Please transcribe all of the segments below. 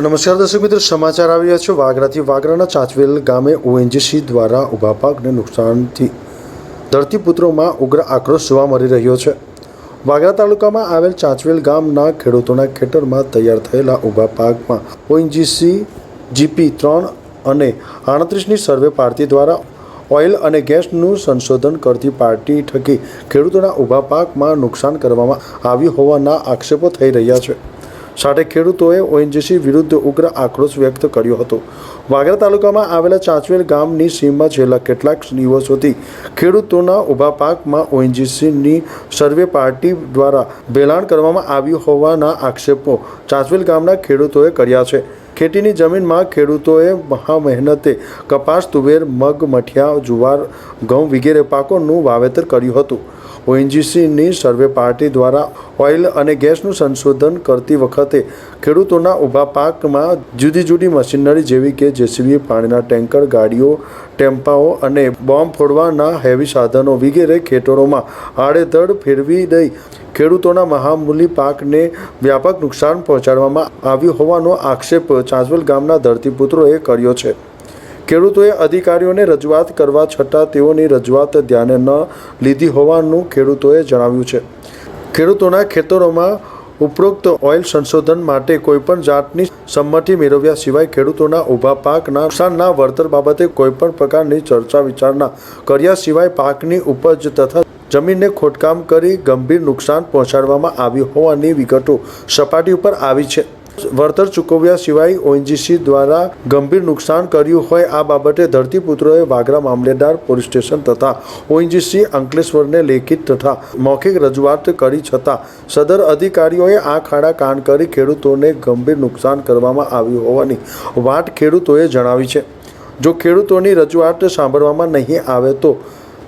નમસ્કાર દર્શક મિત્રો, સમાચાર આવી છે વાગરાથી વાગરાના ચાચવેલ ગામે ઓએનજીસી દ્વારા ઊભા પાકને નુકસાનથી ધરતીપુત્રોમાં ઉગ્ર આક્રોશ જોવા મળી રહ્યો છે. વાગરા તાલુકામાં આવેલ ચાંચવેલ ગામના ખેડૂતોના ખેતરમાં તૈયાર થયેલા ઊભા પાકમાં ઓએનજીસી, જીપી ત્રણ અને આડત્રીસની સર્વે પાર્ટી દ્વારા ઓઇલ અને ગેસનું સંશોધન કરતી પાર્ટી થકી ખેડૂતોના ઊભા પાકમાં નુકસાન કરવામાં આવ્યું હોવાના આક્ષેપો થઈ રહ્યા છે. સાથે ખેડૂતોએ ઓએનજીસી વિરુદ્ધ ઉગ્ર આક્રોશ વ્યક્ત કર્યો હતો. વાગરા તાલુકામાં આવેલા ચાંચવેલ ગામની સીમમાં છેલ્લા કેટલાક દિવસોથી ખેડૂતોના ઊભા પાકમાં ઓએનજીસીની સર્વે પાર્ટી દ્વારા ભેલાણ કરવામાં આવ્યું હોવાના આક્ષેપો ચાંચવેલ ગામના ખેડૂતોએ કર્યા છે. ખેતીની જમીનમાં ખેડૂતોએ મહા મહેનતે કપાસ, તુવેર, મગ, મઠિયા, જુવાર, ઘઉં વગેરે પાકોનું વાવેતર કર્યું હતું. ઓએનજીસીની સર્વે પાર્ટી દ્વારા ઓઇલ અને ગેસનું સંશોધન કરતી વખતે ખેડૂતોના ઊભા પાકમાં જુદી જુદી મશીનરી જેવી કે જેસીબી, પાણીના ટેન્કર, ગાડીઓ ટેમ્પાઓ અને બોમ્બ ફોડવાના હેવી સાધનો વગેરે ખેતરોમાં આડેધડ ફેરવી દઈ ખેડૂતોના મહામૂલી પાકને વ્યાપક નુકસાન પહોંચાડવામાં આવ્યું હોવાનો આક્ષેપ ચાંચવેલ ગામના ધરતીપુત્રોએ કર્યો છે. ખેડૂતોએ અધિકારીઓને રજૂઆત કરવા છતાં તેઓની રજૂઆત ધ્યાને ન લીધી હોવાનું ખેડૂતોએ જણાવ્યું છે. ખેડૂતોના ખેતરોમાં ઉપરોક્ત ઓઇલ સંશોધન માટે કોઈપણ જાતની સંમતિ મેળવ્યા સિવાય ખેડૂતોના ઊભા પાકના નુકસાનના વળતર બાબતે કોઈપણ પ્રકારની ચર્ચા વિચારણા કર્યા સિવાય પાકની ઉપજ તથા જમીનને ખોદકામ કરી ગંભીર નુકસાન પહોંચાડવામાં આવ્યું હોવાની વિગતો સપાટી ઉપર આવી છે. વળતર ચૂકવ્યા સિવાય ઓએનજીસી દ્વારા ગંભીર નુકસાન કર્યું હોય આ બાબતે ધરતીપુત્રોએ વાગરા મામલેદાર પોલીસ સ્ટેશન તથા ઓએનજીસી અંકલેશ્વરને લેખિત તથા મૌખિક રજૂઆત કરી છતાં સદર અધિકારીઓએ આ ખાડા કાન કરી ખેડૂતોને ગંભીર નુકસાન કરવામાં આવ્યું હોવાની વાત ખેડૂતોએ જણાવી છે. જો ખેડૂતોની રજૂઆત સાંભળવામાં નહીં આવે તો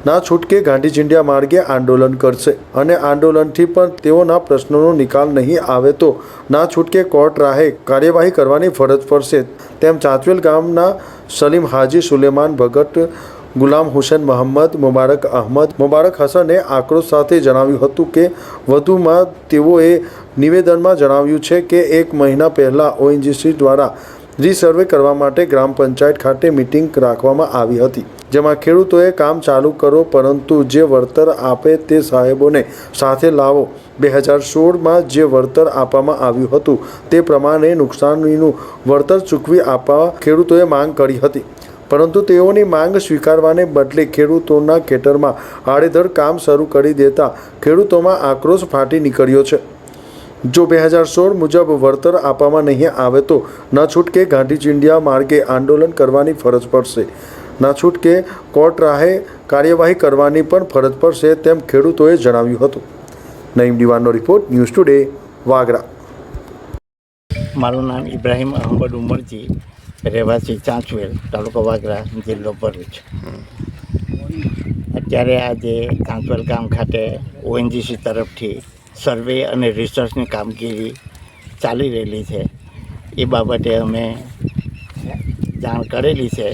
ના છૂટકે ગાંધી ચિંધ્યા માર્ગે આંદોલન કરશે અને આંદોલનથી પણ તેઓના પ્રશ્નોનો નિકાલ નહીં આવે તો ના છૂટકે કોર્ટ રાહે કાર્યવાહી કરવાની ફરજ પડશે. તેમ ચાંચવેલ ગામના સલીમ હાજી સુલેમાન ભગત, ગુલામ હુસેન મહમ્મદ મુબારક અહમદ, મુબારક હસને આક્રોશ સાથે જણાવ્યું હતું કે, વધુમાં તેઓએ નિવેદનમાં જણાવ્યું છે કે, એક મહિના પહેલાં ઓએનજીસી દ્વારા રીસર્વે કરવા માટે ગ્રામ પંચાયત ખાતે મિટિંગ રાખવામાં આવી હતી. જેમાં ખેડૂતોએ કામ ચાલુ કરો, પરંતુ જે વળતર આપે તે સાહેબોને સાથે લાવો. બે હજાર સોળમાં જે વળતર આપવામાં આવ્યું હતું, તે પ્રમાણે નુકસાનીનું વળતર ચૂકવી આપવા ખેડૂતોએ માંગ કરી હતી. પરંતુ તેઓની માંગ સ્વીકારવાને બદલે ખેડૂતોના ખેતરમાં આડેધડ કામ શરૂ કરી દેતા ખેડૂતોમાં આક્રોશ ફાટી નીકળ્યો છે. જો બે હજાર સોળ મુજબ વળતર આપવામાં નહીં આવે તો ન છૂટકે ગાંધી ચિંડિયા માર્ગે આંદોલન કરવાની ફરજ પડશે. ન છૂટકે કોર્ટ રાહે કાર્યવાહી કરવાની પણ ફરજ પડશે તેમ ખેડૂતોએ જણાવ્યું હતું. નઈમ દિવાનનો રિપોર્ટ ન્યૂઝ ટુડે, વાગરા. મારું નામ ઇબ્રાહિમ અહમદ ઉમરજી, રહેવાસી ચાંચવેલ, તાલુકો વાગરા, જિલ્લો ભરૂચ. અત્યારે આજે ચાંચવેલ ગામ ખાતે ઓએનજીસી તરફથી સર્વે અને રિસર્ચની કામગીરી ચાલી રહેલી છે. એ બાબતે અમે જાણ કરેલી છે.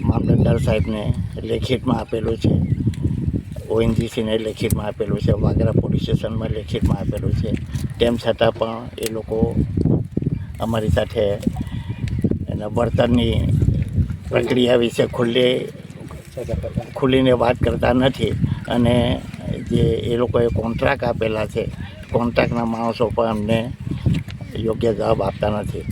મામલતદાર સાહેબને લેખિતમાં આપેલું છે. ઓએનજીસીને લેખિતમાં આપેલું છે. વાગરા પોલીસ સ્ટેશનમાં લેખિતમાં આપેલું છે. તેમ છતાં પણ એ લોકો અમારી સાથે એના વળતરની પ્રક્રિયા વિશે ખુલ્લી ખુલીને વાત કરતા નથી. અને જે એ લોકોએ કોન્ટ્રાક્ટ આપેલા છે, કોન્ટ્રાક્ટના માણસો પણ અમને યોગ્ય જવાબ આપતા નથી.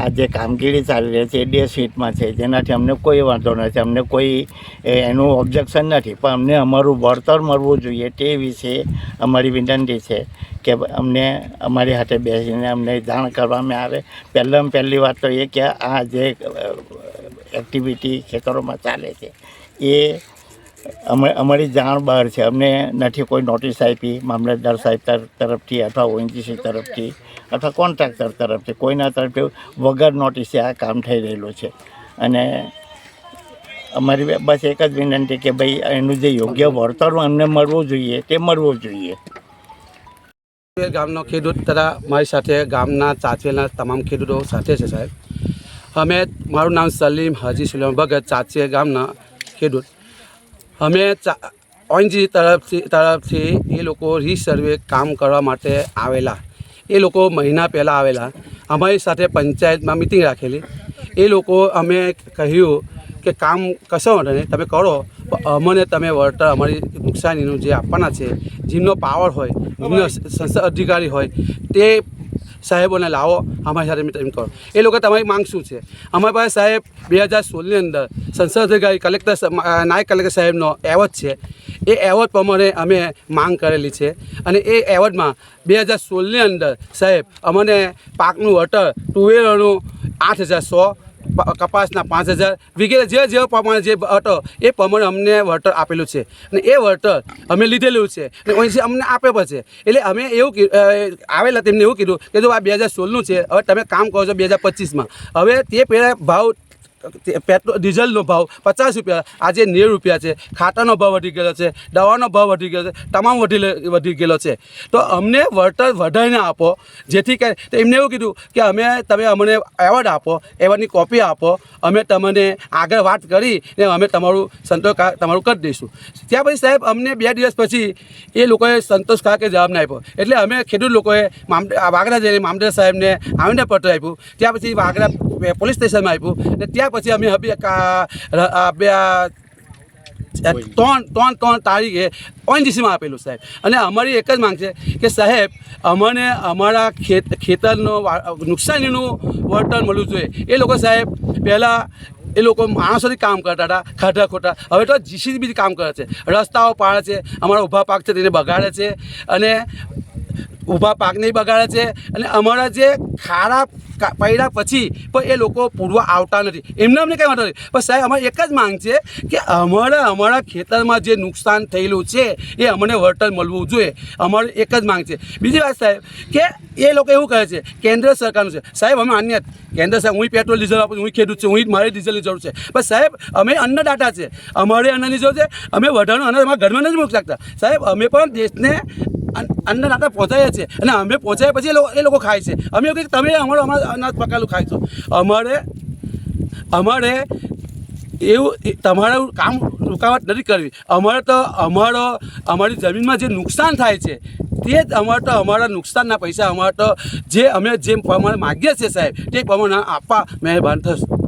આ જે કામગીરી ચાલી રહી છે, એ ડે સ્વીટમાં છે. જેનાથી અમને કોઈ વાંધો નથી. અમને કોઈ એનું ઓબ્જેક્શન નથી. પણ અમને અમારું વળતર મળવું જોઈએ તે વિશે અમારી વિનંતી છે કે અમને અમારી હાથે બેસીને અમને જાણ કરવામાં આવે. પહેલાં પહેલી વાત તો એ કે આ જે એક્ટિવિટી ખેતરોમાં ચાલે છે, એ અમે અમારી જાણ બહાર છે. અમને નથી કોઈ નોટિસ આપી, મામલતદાર સાહેબ તર- તરફથી અથવા ઓએનજીસી તરફથી અથવા કોન્ટ્રાક્ટર તરફથી. કોઈના તરફથી વગર નોટિસે આ કામ થઈ રહેલું છે. અને અમારી બસ એક જ વિનંતી કે ભાઈ એનું જે યોગ્ય વળતર અમને મળવું જોઈએ તે મળવું જોઈએ. ગામનો ખેડૂત તથા મારી સાથે ગામના ચાચવેલના તમામ ખેડૂતો સાથે છે સાહેબ. અમે મારું નામ સલીમ હાજી સુલેમ ભગત ચાચે ગામના ખેડૂત. અમે ઓએનજી તરફથી તરફથી એ લોકો રીસર્વે કામ કરવા માટે આવેલા. એ લોકો મહિના પહેલાં આવેલા. અમારી સાથે પંચાયતમાં મિટિંગ રાખેલી. એ લોકો અમે કહ્યું કે કામ કશો નહીં, તમે કરો. અમને તમે વળતર અમારી નુકસાનીનું જે આપવાના છે, જેમનો પાવર હોય, જેમનો અધિકારી હોય, તે સાહેબોને લાવો, અમારી સાથે મિટિંગ કરો. એ લોકો તમારી માંગ શું છે? અમારી પાસે સાહેબ, બે હજાર સોળની અંદર સંસદ અધિકારી, કલેક્ટર નાયક કલેક્ટર સાહેબનો એવોર્ડ છે. એ એવોર્ડ પ્રમાણે અમે માંગ કરેલી છે. અને એ એવોર્ડમાં બે હજાર સોળની અંદર સાહેબ, અમને પાકનું વટર તુવેરોનું આઠ હજાર સો કપાસના પાંચ હજાર વગેરે જે જે પ્રમાણે જે હતો, એ પ્રમાણે અમને વળતર આપેલું છે. અને એ વળતર અમે લીધેલું છે. અને અહીંથી અમને આપે પણ છે. એટલે અમે એવું આવેલા તેમને એવું કીધું કે જો આ બે હજાર સોળનું છે, હવે તમે કામ કરો છો બે હજાર પચીસમાં. હવે તે પહેલાં ભાવ પેટ્રોલ ડીઝલનો ભાવ પચાસ રૂપિયા. આજે નેવું રૂપિયા છે. ખાટાનો ભાવ વધી ગયેલો છે. દવાનો ભાવ વધી ગયો છે. તમામ વધી વધી ગયેલો છે. તો અમને વળતર વધારીને આપો. જેથી કરી, તો એમને એવું કીધું કે અમે, તમે અમને એવોર્ડ આપો, એવોર્ડની કોપી આપો. અમે તમને આગળ વાત કરી ને અમે તમારું સંતોષ તમારું કરી દઈશું. ત્યાં પછી સાહેબ, અમને બે દિવસ પછી એ લોકોએ સંતોષકારક જવાબ ના આપ્યો. એટલે અમે ખેડૂત લોકોએ વાઘરા જઈને મામલતદાર સાહેબને આવીને પત્ર આપ્યું. ત્યાં પછી વાગડા, પોલીસ સ્ટેશનમાં આપ્યું. અને ત્યાં પછી અમે હવે બે ત્રણ ત્રણ ત્રણ તારીખે ઓએનજીસીમાં આપેલું, સાહેબ. અને અમારી એક જ માંગ છે કે, સાહેબ, અમને અમારા ખેત ખેતરનો નુકસાનીનું વળતર મળવું જોઈએ. એ લોકો, સાહેબ, પહેલાં એ લોકો માણસોથી કામ કરતા હતા ખાટા ખોટા. હવે તો જીસીબી કામ કરે છે. રસ્તાઓ પાડે છે, અમારા ઊભા પાક છે, તેને બગાડે છે. અને ઊભા પાકને બગાડે છે અને અમારા જે ખારા પડ્યા પછી પણ એ લોકો પૂરવા આવતા નથી. એમને અમને કંઈ વાંધો નથી પણ સાહેબ, અમારી એક જ માંગ છે કે અમારા અમારા ખેતરમાં જે નુકસાન થયેલું છે એ અમને વળતર મળવું જોઈએ. અમારી એક જ માંગ છે. બીજી વાત સાહેબ, કે એ લોકો એવું કહે છે, કેન્દ્ર સરકારનું છે. સાહેબ, અમે અન્ય કેન્દ્ર સરકાર હું પેટ્રોલ, ડીઝલ આપું હું ખેડૂત છું, હું મારે ડીઝલની જરૂર છે. પણ સાહેબ, અમે અન્નદાતા છે. અમારે અન્નની જરૂર છે. અમે વધારાનું અનાજ અમારા ઘરમાં નથી મૂકી શકતા. સાહેબ, અમે પણ દેશને અન્ન- નાતા પહોંચાડ્યા છે અને અમે પહોંચાડ્યા પછી એ લોકો એ લોકો ખાય છે. અમે કહીએ તમે અમારો, અમારા અનાજ પકાયેલું ખાય છો. અમારે અમારે એવું તમારું કામ રૂકાવટ નથી કરવી. અમારે તો અમારો, અમારી જમીનમાં જે નુકસાન થાય છે, તે જ અમારે તો અમારા નુકસાનના પૈસા, અમારે તો જે અમે જેમ પ્રમાણે માગીએ છીએ સાહેબ, તે પ્રમાણે આપવા મહેરબાન થશે.